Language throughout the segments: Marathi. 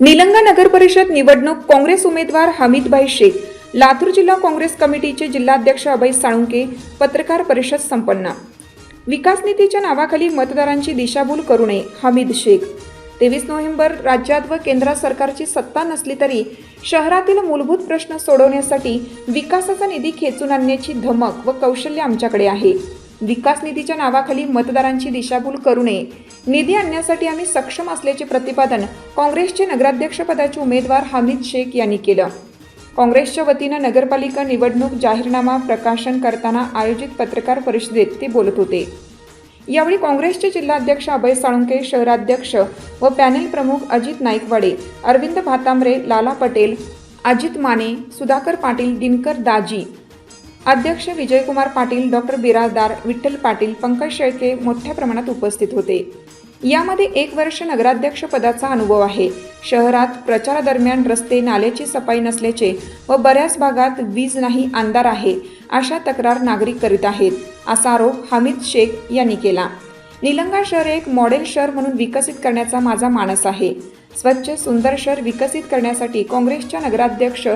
निलंगा नगर परिषद निवडणूक काँग्रेस उमेदवार हमीदभाई शेख. लातूर जिल्हा काँग्रेस कमिटीचे जिल्हाध्यक्ष अभय साळुंके पत्रकार परिषद संपन्न. विकास निधीच्या नावाखाली मतदारांची दिशाभूल करू नये हमीद शेख. तेवीस नोव्हेंबर राज्यात व केंद्र सरकारची सत्ता नसली तरी शहरातील मूलभूत प्रश्न सोडवण्यासाठी विकासाचा निधी खेचून आणण्याची धमक व कौशल्य आमच्याकडे आहे. विकास निधीच्या नावाखाली मतदारांची दिशाभूल करू नये. निधी आणण्यासाठी आम्ही सक्षम असल्याचे प्रतिपादन काँग्रेसचे नगराध्यक्षपदाचे उमेदवार हमीद शेख यांनी केलं. काँग्रेसच्या वतीनं नगरपालिका निवडणूक जाहीरनामा प्रकाशन करताना आयोजित पत्रकार परिषदेत ते बोलत होते. यावेळी काँग्रेसचे जिल्हाध्यक्ष अभय साळुंके शहराध्यक्ष व पॅनेल प्रमुख अजित नाईकवाडे अरविंद भातांबरे लाला पटेल अजित माने सुधाकर पाटील दिनकर दाजी अध्यक्ष विजयकुमार पाटील डॉक्टर बिराजदार विठ्ठल पाटील पंकज शेळके मोठ्या प्रमाणात उपस्थित होते. यामध्ये एक वर्ष नगराध्यक्ष पदाचा अनुभव आहे. शहरात प्रचारादरम्यान रस्ते नाल्याची सफाई नसल्याचे व बऱ्याच भागात वीज नाही अंधार आहे अशा तक्रार नागरिक करीत आहेत असा आरोप हमीद शेख यांनी केला. निलंगा शहर एक मॉडेल शहर म्हणून विकसित करण्याचा माझा मानस आहे. स्वच्छ सुंदर शहर विकसित करण्यासाठी काँग्रेसच्या नगराध्यक्ष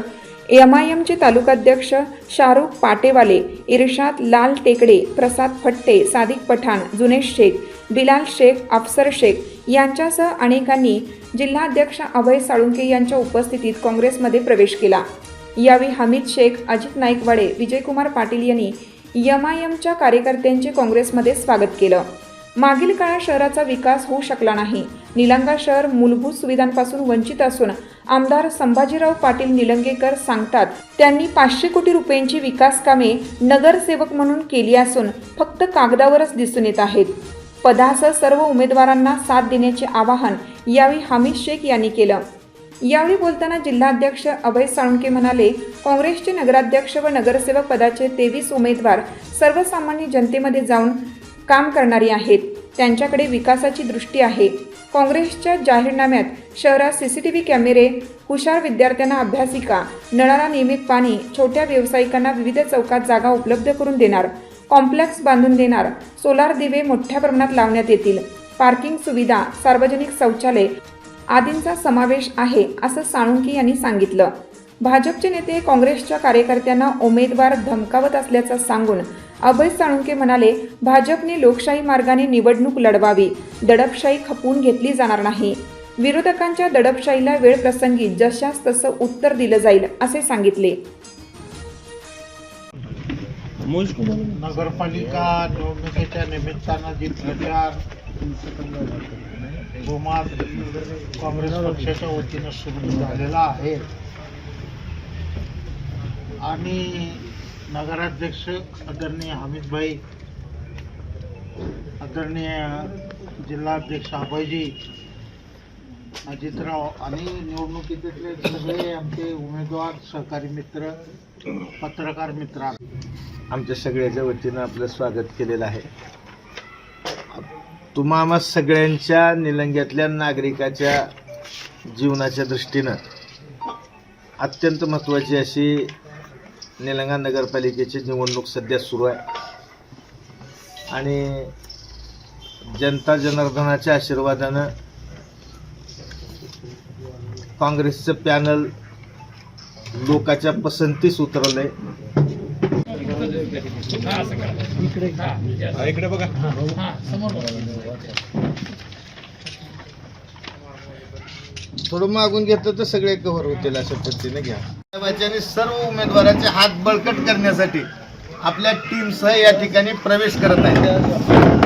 एम आय एमचे तालुकाध्यक्ष शाहरुख पाटेवाले इर्शाद लाल टेकडे प्रसाद फट्टे सादिक पठाण जुनेश शेख बिलाल शेख अफसर शेख यांच्यासह अनेकांनी जिल्हाध्यक्ष अभय साळुंके यांच्या उपस्थितीत काँग्रेसमध्ये प्रवेश केला. यावेळी हमीद शेख अजित नाईकवाडे विजयकुमार पाटील यांनी एम आय एमच्या कार्यकर्त्यांचे काँग्रेसमध्ये स्वागत केलं. मागील काळात शहराचा विकास होऊ शकला नाही. निलंगा शहर मूलभूत सुविधांपासून वंचित असून आमदार संभाजीराव पाटील निलंगेकर सांगतात त्यांनी पाचशे कोटी रुपयांची विकास कामे नगरसेवक म्हणून केली असून फक्त कागदावरच दिसून येत आहेत. पदासह सर्व उमेदवारांना साथ देण्याचे आवाहन यावेळी हमीद शेख यांनी केलं. यावेळी बोलताना जिल्हाध्यक्ष अभय साळुंके म्हणाले काँग्रेसचे नगराध्यक्ष व नगरसेवक पदाचे तेवीस उमेदवार सर्वसामान्य जनतेमध्ये जाऊन काम करणारी आहेत. त्यांच्याकडे विकासाची दृष्टी आहे. काँग्रेसच्या जाहीरनाम्यात शहरात सी सी टी व्ही कॅमेरे हुशार विद्यार्थ्यांना अभ्यासिका नळाला नियमित पाणी छोट्या व्यावसायिकांना विविध चौकात जागा उपलब्ध करून देणार कॉम्प्लेक्स बांधून देणार सोलार दिवे मोठ्या प्रमाणात लावण्यात येतील पार्किंग सुविधा सार्वजनिक शौचालय आदींचा समावेश आहे असं साळुंके यांनी सांगितलं. भाजपचे नेते काँग्रेसच्या कार्यकर्त्यांना उमेदवार धमकावत असल्याचं सांगून अभय साळुंके म्हणाले भाजपने लोकशाही मार्गाने निवडणूक लढवावी. दडपशाही खपवून घेतली जाणार नाही. विरोधकांच्या दडपशाहीला वेळ प्रसंगी जशास तसं उत्तर दिलं जाईल असे सांगितले. नगरपालिका निवडणुकीच्या निमित्तानं जी प्रचार गोमात काँग्रेस पक्षाच्या वतीनं सुरू झालेला आहे आणि नगराध्यक्ष आदरणीय हमीदभाई आदरणीय जिल्हाध्यक्ष अभयजी अजितराव आणि निवडणुकीतले सगळे आमचे उमेदवार सहकारी मित्र पत्रकार मित्र आमच्या सगळ्याच्या वतीनं आपलं स्वागत केलेलं आहे. तुम्हा सगळ्यांच्या निलंग्यातल्या नागरिकाच्या जीवनाच्या दृष्टीनं अत्यंत महत्त्वाची अशी निलंगा नगरपालिकेची निवडणूक सध्या सुरू आहे. आणि जनता जनार्दनाच्या आशीर्वादानं काँग्रेसचं पॅनल लोकाच्या पसंतीस उतरलंय. थोडं मागून घेतलं तर सगळे कव्हर होतील अशा पद्धतीने घ्या. साहेबांनी सर्व उमेदवारांचे हात बळकट करण्यासाठी आपल्या टीमसह या ठिकाणी प्रवेश करत होतो.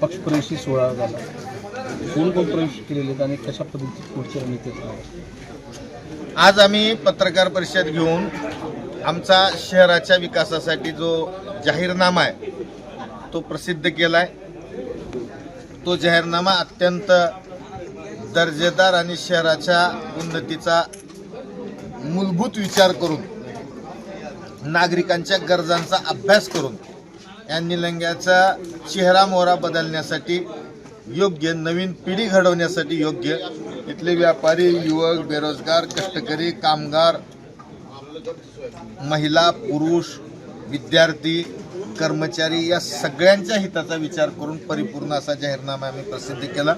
पक्षप्रवेशी सोहळा झाला. कोण कोण प्रवेश केलेले आणि कशा पद्धतीची पुढची रणनीती आज आम्ही पत्रकार परिषद घेऊन आमचा शहराच्या विकासासाठी जो जाहीरनामा आहे तो प्रसिद्ध केला आहे तो जाहीरनामा अत्यंत दर्जेदार आणि शहराच्या उन्नतीचा मूलभूत विचार करून नागरिकांच्या गरजांचा अभ्यास करून या निलंग्याचा चेहरा मोहरा बदलण्यासाठी योग्य नवीन पिढी घडवण्यासाठी योग्य इथले व्यापारी युवक बेरोजगार कष्टकरी कामगार महिला पुरुष विद्यार्थी कर्मचारी या सगळ्यांच्या हिताचा विचार करून परिपूर्ण असा जाहीरनामा आम्ही प्रसिद्ध केला.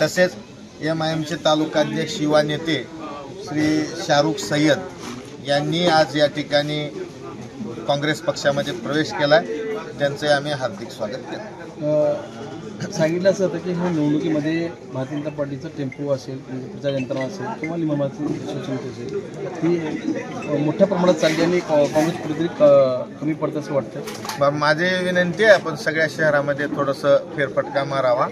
तसेच एम आय एमचे तालुकाध्यक्ष युवा नेते श्री शाहरुख सय्यद यांनी आज या ठिकाणी काँग्रेस पक्षामध्ये प्रवेश केला त्यांचे आम्ही हार्दिक स्वागत केलं सांगितलं असं होतं की ह्या निवडणुकीमध्ये भारतीय जनता पार्टीचं टेम्पो असेल म्हणजे प्रचार यंत्रणा असेल किंवा लिंबामाची शिवसैनिक असेल ती मोठ्या प्रमाणात चालली आणि काँग्रेस कुठेतरी कमी पडतं असं वाटतं? ब- माझी विनंती आहे आपण सगळ्या शहरामध्ये थोडंसं फेरफटका मारावा.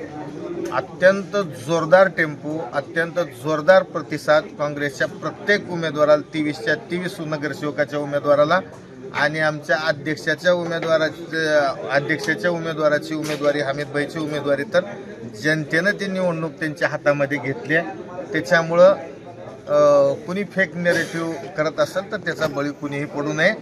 अत्यंत जोरदार टेम्पो अत्यंत जोरदार प्रतिसाद काँग्रेसच्या प्रत्येक उमेदवाराला तेवीसच्या तेवीस नगरसेवकाच्या उमेदवाराला आणि आमच्या अध्यक्षाच्या उमेदवाराच्या अध्यक्षाच्या उमेदवाराची उमेदवारी हमीदभाईची उमेदवारी तर जनतेनं ती निवडणूक त्यांच्या हातामध्ये घेतली आहे. त्याच्यामुळं कुणी फेक नेरेटिव्ह करत असेल तर त्याचा बळी कुणीही पडू नये.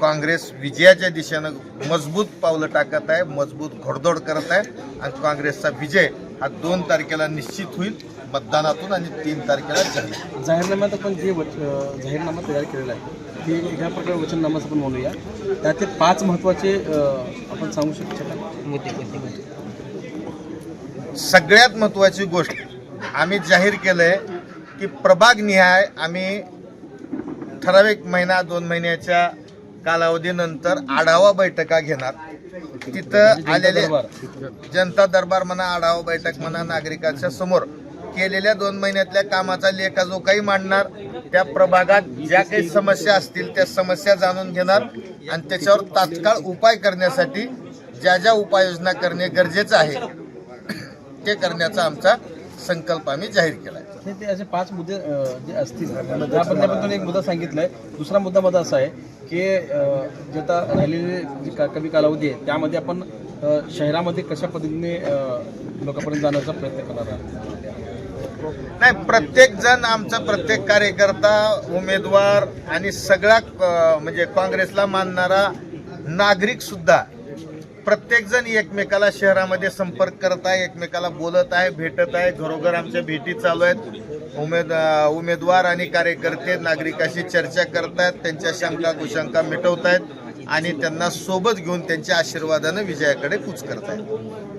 काँग्रेस विजयाच्या दिशेनं मजबूत पावलं टाकत आहे मजबूत घोडदौड करत आहे आणि काँग्रेसचा विजय हा दोन तारखेला निश्चित होईल मतदानातून आणि तीन तारखेला जाहीर. जाहीरनाम्यात आपण जे वच जाहीरनामा तयार केलेला आहे ते एका प्रकारे वचननामाच आपण म्हणूया त्याचे पाच महत्त्वाचे आपण सांगू शकतो का? सगळ्यात महत्त्वाची गोष्ट आम्ही जाहीर केलंय की प्रभाग निहाय आम्ही ठराविक महिना दोन महिन्याच्या कालावधीनंतर आढावा बैठका घेणार. तिथं आलेले जनता दरबार म्हणा आढावा बैठक म्हणा नागरिकांच्या समोर केलेल्या दोन महिन्यातल्या कामाचा लेखा जो काही मांडणार. त्या प्रभागात ज्या काही समस्या असतील त्या समस्या जाणून घेणार आणि त्याच्यावर तात्काळ उपाय करण्यासाठी ज्या ज्या उपाययोजना करणे गरजेचं आहे ते करण्याचा आमचा संकल्प आम्ही जाहीर केला नाही ते असे पाच मुद्दे जे असतील. त्याबद्दल तुम्ही एक मुद्दा सांगितलाय. दुसरा मुद्दा माझा असा आहे की जे आता राहिलेले जे का- कमी कालावधी आहे त्यामध्ये आपण शहरामध्ये कशा पद्धतीने लोकांपर्यंत जाण्याचा प्रयत्न करणार आहात? नाही प्रत्येक जण आमचा प्रत्येक कार्यकर्ता उमेदवार आणि सगळा म्हणजे काँग्रेसला मानणारा नागरिक सुद्धा प्रत्येकजण एकमेकाला शहरामध्ये संपर्क करत आहे एकमेकाला बोलत आहे भेटत आहे. घरोघर आमच्या भेटी चालू आहेत. उमेद उमेदवार आणि कार्यकर्ते नागरिकाशी चर्चा करत आहेत त्यांच्या शंका कुशंका मिटवत आहेत आणि त्यांना सोबत घेऊन त्यांच्या आशीर्वादानं विजयाकडे कूच करत आहेत.